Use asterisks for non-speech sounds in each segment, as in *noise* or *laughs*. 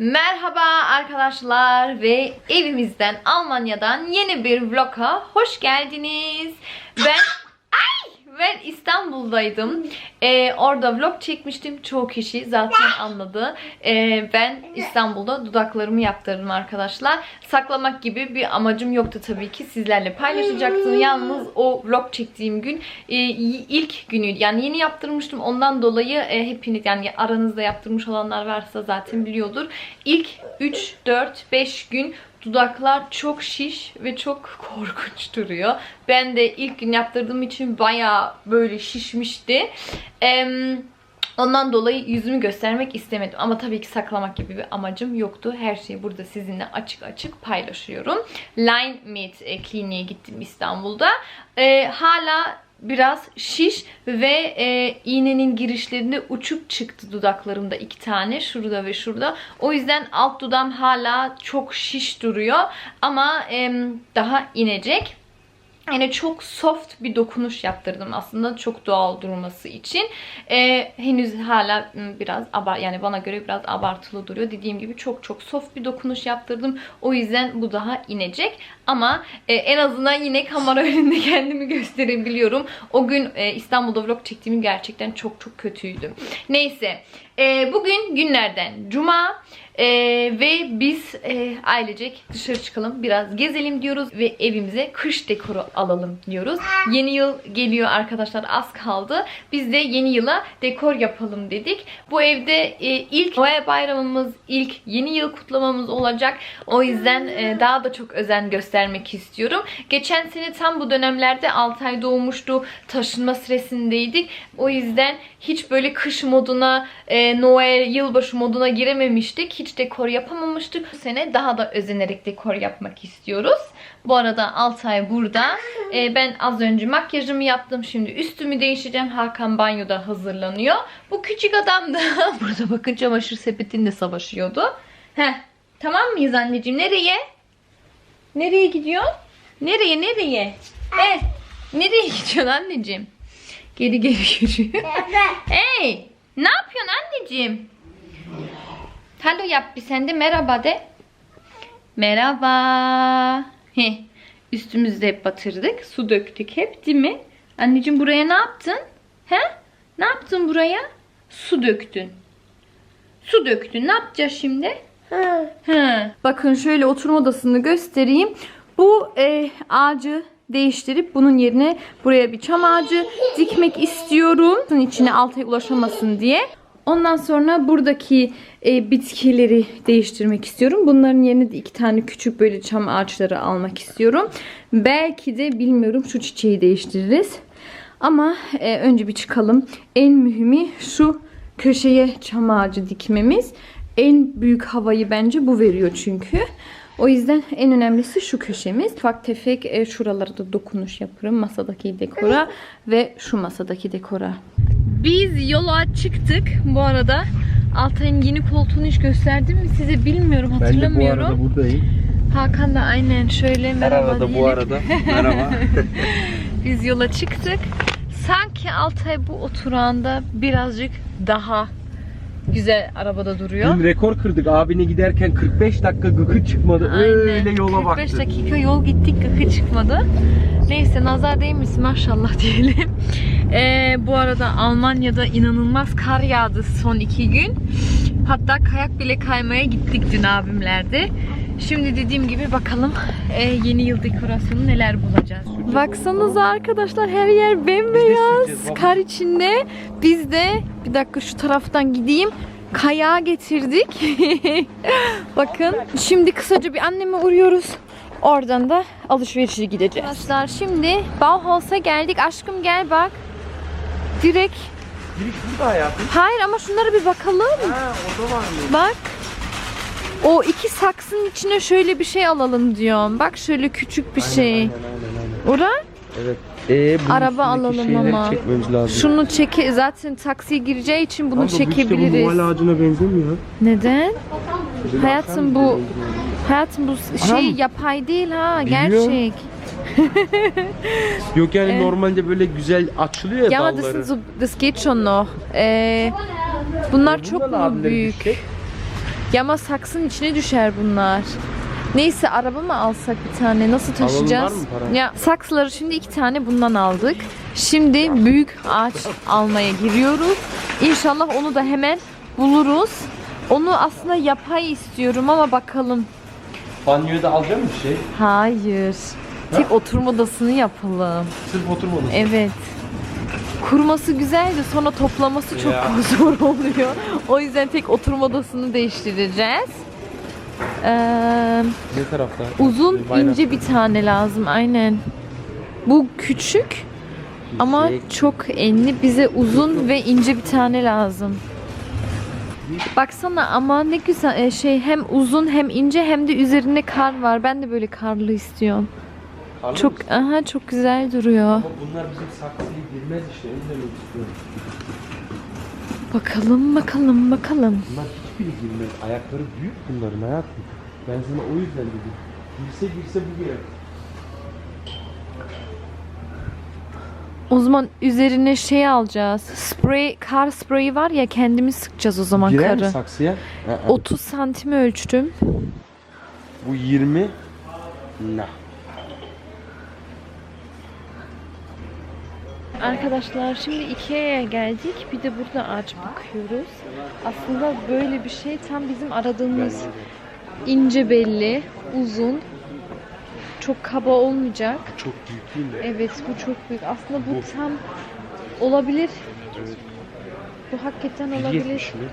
Merhaba arkadaşlar ve evimizden Almanya'dan yeni bir vloga hoş geldiniz. Ben ben İstanbul'daydım. Ee, orada vlog çekmiştim. Çoğu kişi zaten anladı. Ee, ben İstanbul'da dudaklarımı yaptırdım arkadaşlar. Saklamak gibi bir amacım yoktu tabii ki. Sizlerle paylaşacaktım. Yalnız o vlog çektiğim gün e, ilk günüydü. Yani yeni yaptırmıştım. Ondan dolayı e, hepiniz yani aranızda yaptırmış olanlar varsa zaten biliyordur. İlk 3, 4, 5 gün dudaklar çok şiş ve çok *laughs* korkunç duruyor. Ben de ilk gün yaptırdığım için bayağı böyle şişmişti. Eee Ondan dolayı yüzümü göstermek istemedim. Ama tabii ki saklamak gibi bir amacım yoktu. Her şeyi burada sizinle açık açık paylaşıyorum. Line Med e, kliniğe gittim İstanbul'da. Ee, hala biraz şiş ve e, iğnenin girişlerinde uçuk çıktı dudaklarımda iki tane şurada ve şurada. O yüzden alt dudağım hala çok şiş duruyor ama e, daha inecek. Yani çok soft bir dokunuş yaptırdım aslında çok doğal durması için. Ee, henüz hala m, biraz abar yani bana göre biraz abartılı duruyor. Dediğim gibi çok çok soft bir dokunuş yaptırdım. O yüzden bu daha inecek. Ama e, en azından yine kamera *laughs* önünde kendimi gösterebiliyorum. O gün e, İstanbul'da vlog çektiğim gerçekten çok çok kötüydü. Neyse. E, bugün günlerden cuma. Ee, ve biz e, ailecek dışarı çıkalım biraz gezelim diyoruz ve evimize kış dekoru alalım diyoruz. Yeni yıl geliyor arkadaşlar az kaldı. Biz de yeni yıla dekor yapalım dedik. Bu evde e, ilk Noel bayramımız, ilk yeni yıl kutlamamız olacak. O yüzden e, daha da çok özen göstermek istiyorum. Geçen sene tam bu dönemlerde Altay doğmuştu. Taşınma süresindeydik. O yüzden hiç böyle kış moduna, e, Noel, yılbaşı moduna girememiştik. Hiç dekor yapamamıştık. Bu sene daha da özenerek dekor yapmak istiyoruz. Bu arada Altay burada. *laughs* E, ben az önce makyajımı yaptım. Şimdi üstümü değişeceğim. Hakan banyoda hazırlanıyor. Bu küçük adam da *laughs* burada bakın çamaşır sepetinde savaşıyordu. Heh, tamam mıyız anneciğim? Nereye? Nereye gidiyor? Nereye nereye? Eh, nereye gidiyorsun anneciğim? Geri geri yürüyor. hey! Ne yapıyorsun anneciğim? Hello yap bir sen de merhaba de. Merhaba. Heh. Üstümüzde hep batırdık. Su döktük hep değil mi? Anneciğim buraya ne yaptın? He? Ne yaptın buraya? Su döktün. Su döktün. Ne yapacağız şimdi? He. Bakın şöyle oturma odasını göstereyim. Bu e, ağacı değiştirip bunun yerine buraya bir çam ağacı dikmek istiyorum. Bunun içine altaya ulaşamasın diye. Ondan sonra buradaki e, bitkileri değiştirmek istiyorum. Bunların yerine de iki tane küçük böyle çam ağaçları almak istiyorum. Belki de bilmiyorum şu çiçeği değiştiririz. Ama e, önce bir çıkalım. En mühimi şu köşeye çam ağacı dikmemiz. En büyük havayı bence bu veriyor çünkü. O yüzden en önemlisi şu köşemiz. Ufak tefek e, şuralara da dokunuş yaparım. Masadaki dekora ve şu masadaki dekora. Biz yola çıktık. Bu arada Altay'ın yeni koltuğunu hiç gösterdim mi size bilmiyorum Ben de bu hatırlamıyorum. arada buradayım. Hakan da aynen şöyle Her merhaba arada diyelim. bu arada. *laughs* Merhaba. *laughs* Biz yola çıktık. Sanki Altay bu oturağında birazcık daha güzel arabada duruyor. Dün rekor kırdık. Abine giderken 45 dakika gıkı çıkmadı. Öyle yola 45 baktı. dakika yol gittik gıkı çıkmadı. Neyse nazar değmesin maşallah *laughs* diyelim. Ee, bu arada Almanya'da inanılmaz kar yağdı son iki gün. Hatta kayak bile kaymaya gittik dün abimlerde. Şimdi dediğim gibi bakalım e, yeni yıl dekorasyonu neler bulacağız. Baksanıza arkadaşlar her yer bembeyaz. Kar içinde. Biz de bir dakika şu taraftan gideyim. Kayağı getirdik. *laughs* Bakın. Şimdi kısaca bir anneme uğruyoruz. Oradan da alışverişe gideceğiz. Arkadaşlar şimdi Bauhaus'a geldik. Aşkım gel bak. Direkt. Giriş burada hayatım. Hayır ama şunlara bir bakalım. Ha orada var mı? Bak. O iki saksının içine şöyle bir şey alalım diyorum. Bak şöyle küçük bir şey. Aynen aynen aynen. Ora? Evet. Ee, Araba alalım ama. çekmemiz lazım. Şunu çeke zaten taksiye gireceği için bunu bu işte bu çekebiliriz. muhal ağacına benzemiyor. Neden? Hayatım bu-. Hayatım bu şey yapay değil ha Biliyorum. gerçek. *laughs* Yok yani Evet. normalde böyle güzel açılıyor ya Ja, das, dalları. sind so, das geht schon noch. Ee, bunlar E, çok mu büyük? düşecek. Yama saksın içine düşer bunlar. Neyse araba mı alsak bir tane? Nasıl taşıyacağız? Ya saksıları şimdi iki tane bundan aldık. Şimdi büyük ağaç almaya giriyoruz. İnşallah onu da hemen buluruz. Onu aslında yapay istiyorum ama bakalım. Banyoyu da alacak mısın bir şey? Hayır. Tek oturma odasını yapalım. Sırf oturmadın. Evet. Kurması güzel de sonra toplaması çok Ya. *laughs* zor oluyor. O yüzden tek oturma odasını değiştireceğiz. Ee, Ne tarafta? uzun Bayrak. ince bir tane lazım aynen. Bu küçük ama çok enli. Bize uzun ve ince bir tane lazım. Baksana ama ne güzel e, şey hem uzun hem ince hem de üzerinde kar var. Ben de böyle karlı istiyorum. Alır Çok mısın? aha çok güzel duruyor. Ama bunlar bizim saksıya girmez işte. Onu demek istiyorum. Bakalım bakalım bakalım. Bunlar hiçbiri girmez. Ayakları büyük bunların hayatım. Ben sana o yüzden dedim. Girse girse bu girer. O zaman üzerine şey alacağız. Sprey, kar spreyi var ya kendimiz sıkacağız o zaman Girer mi karı. saksıya? Aa, 30 santim ölçtüm. Bu 20. Nah. Arkadaşlar şimdi Ikea'ya geldik. Bir de burada ağaç bakıyoruz. Aslında böyle bir şey tam bizim aradığımız ince belli, uzun. Çok kaba olmayacak. Çok büyük değil mi? Evet bu çok büyük. Aslında bu tam olabilir. Evet. Bu hakikaten 1.70 olabilir. mi?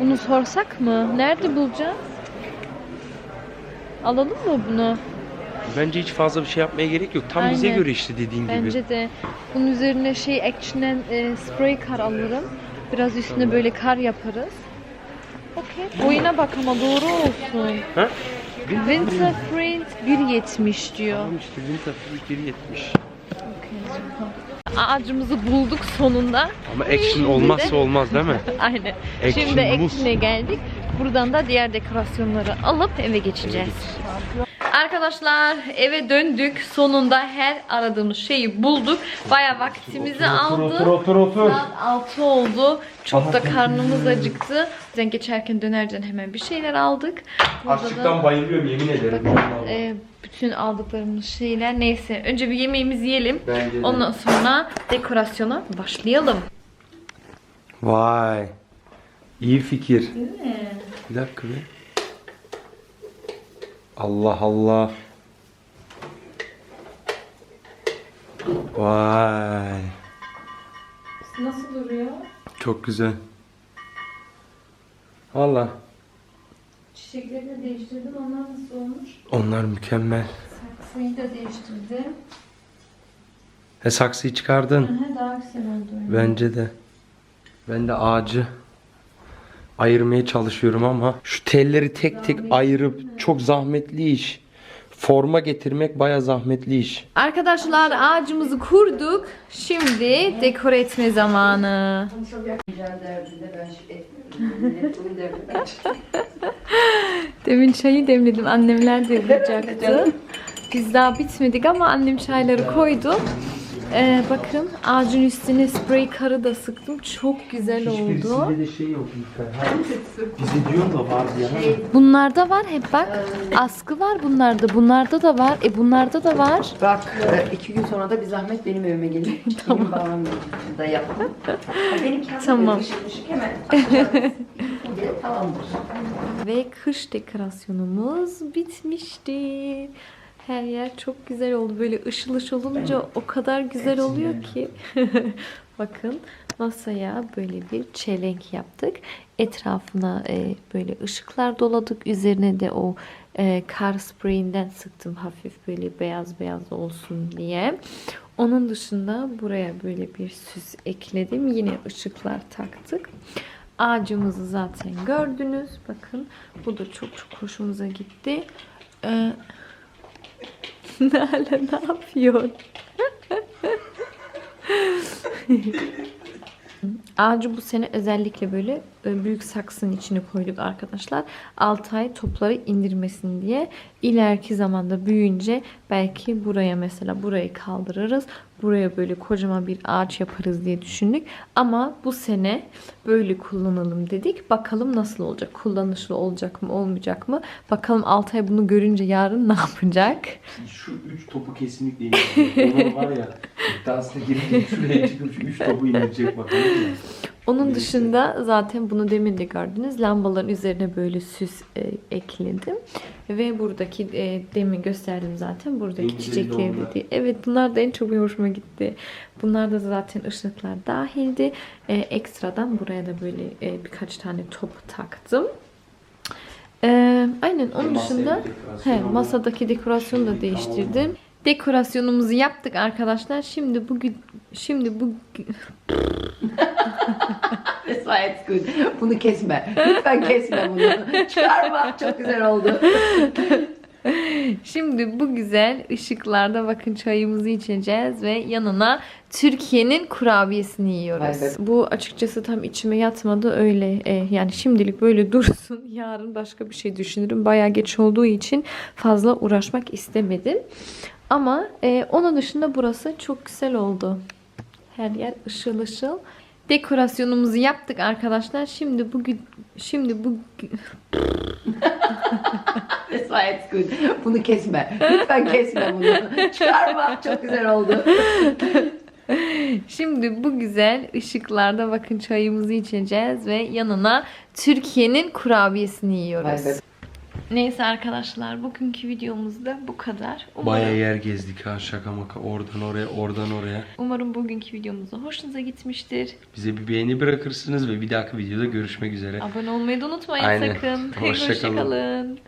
Bunu sorsak mı? Nerede bulacağız? Alalım mı bunu? Bence hiç fazla bir şey yapmaya gerek yok. Tam bize Aynen. göre işte dediğin gibi. Bence de. Bunun üzerine şey Action'en e, spray kar alırım. Biraz üstüne böyle kar yaparız. Okey. Boyuna bak ama doğru olsun. Ha? Winter Print 1.70 diyor. Tamam işte Winter Fruit 1.70. Okey, süper. Ağacımızı bulduk sonunda. Ama action olmazsa olmaz değil mi? *laughs* Aynen. Şimdi. Action'e geldik. Buradan da diğer dekorasyonları alıp eve geçeceğiz. Arkadaşlar eve döndük. Sonunda her aradığımız şeyi bulduk. Baya vaktimizi aldı. Otur otur otur. Saat 6 oldu. Çok da karnımız acıktı. O yüzden geçerken dönerken hemen bir şeyler aldık. Burada da, Açlıktan bayılıyorum yemin ederim. bakın, e, bütün aldıklarımız şeyler. Neyse önce bir yemeğimizi yiyelim. Ondan sonra dekorasyona başlayalım. Vay. İyi fikir. Bir dakika be. Allah Allah. Vay. Nasıl duruyor? Çok güzel. Valla. Çiçeklerini değiştirdim. Onlar nasıl olmuş? Onlar mükemmel. Saksıyı da değiştirdim. He saksıyı çıkardın. Aha, daha güzel oldu. Bence de. Ben de ağacı ayırmaya çalışıyorum ama şu telleri tek tek ayırıp çok zahmetli iş. Forma getirmek baya zahmetli iş. Arkadaşlar ağacımızı kurduk. Şimdi dekore etme zamanı. Demin çayı demledim. Annemler demleyecekti. *laughs* Biz daha bitmedik ama annem çayları koydu. Ee, bakın ağacın üstüne sprey karı da sıktım. Çok güzel oldu. de şey yok Bize diyor da var ya. Bunlarda var hep bak. Askı var bunlarda. Bunlarda da var. E bunlarda da var. Bak e, iki gün sonra da bir zahmet benim evime gelin. *laughs* tamam. Benim da yaptım. Ha, Benim kendim Tamam. tamam. ışık ışık hemen. *laughs* Tamamdır. Ve kış dekorasyonumuz bitmişti. Her yer çok güzel oldu. Böyle ışıl ışıl olunca o kadar güzel oluyor ki. *laughs* Bakın masaya böyle bir çelenk yaptık. Etrafına e, böyle ışıklar doladık. Üzerine de o e, kar spreyinden sıktım hafif böyle beyaz beyaz olsun diye. Onun dışında buraya böyle bir süs ekledim. Yine ışıklar taktık. Ağacımızı zaten gördünüz. Bakın bu da çok çok hoşumuza gitti. Ee, Nale *laughs* ne yapıyor? *laughs* Ağacı bu sene özellikle böyle e, büyük saksının içine koyduk arkadaşlar. 6 ay topları indirmesin diye. İleriki zamanda büyüyünce belki buraya mesela burayı kaldırırız. buraya böyle kocaman bir ağaç yaparız diye düşündük. Ama bu sene böyle kullanalım dedik. Bakalım nasıl olacak? Kullanışlı olacak mı, olmayacak mı? Bakalım Altay bunu görünce yarın ne yapacak? Şu üç topu kesinlikle indirecek. Onun var ya iddiasına girecek şuraya çıkıp şu üç topu indirecek bakalım mı? Onun dışında zaten bunu demin de gördünüz. Lambaların üzerine böyle süs e, ekledim. Ve buradaki e, demin gösterdim zaten. En Buradaki çiçekleri de. Evet bunlar da en çok hoşuma gitti. Bunlar da zaten ışıklar dahildi. E, ekstradan buraya da böyle e, birkaç tane top taktım. E, aynen onun dışında he, masadaki dekorasyonu da değiştirdim. Dekorasyonumuzu yaptık arkadaşlar. Şimdi bugün şimdi bu *laughs* İt's good. Bunu kesme. Lütfen kesme bunu. Çıkarma. Çok güzel oldu. Şimdi bu güzel ışıklarda bakın çayımızı içeceğiz ve yanına Türkiye'nin kurabiyesini yiyoruz. Be. Bu açıkçası tam içime yatmadı öyle e, yani şimdilik böyle dursun. *laughs* Yarın başka bir şey düşünürüm. Bayağı geç olduğu için fazla uğraşmak istemedim. Ama e, onun dışında burası çok güzel oldu. Her yer ışıl ışıl. Dekorasyonumuzu yaptık arkadaşlar. Şimdi bugün şimdi bu *laughs* That's it's good. Bunu kesme. Lütfen kesme bunu. Çıkarma. Çok güzel oldu. Şimdi bu güzel ışıklarda bakın çayımızı içeceğiz ve yanına Türkiye'nin kurabiyesini yiyoruz. Be. Neyse arkadaşlar bugünkü videomuzda bu kadar. Umarım, Bayağı yer gezdik ha şaka maka oradan oraya oradan oraya. umarım bugünkü videomuz da hoşunuza gitmiştir. Bize bir beğeni bırakırsınız ve bir dahaki videoda görüşmek üzere. Abone olmayı da unutmayın Aynen. sakın. Hoşça kalın. Hoşçakalın.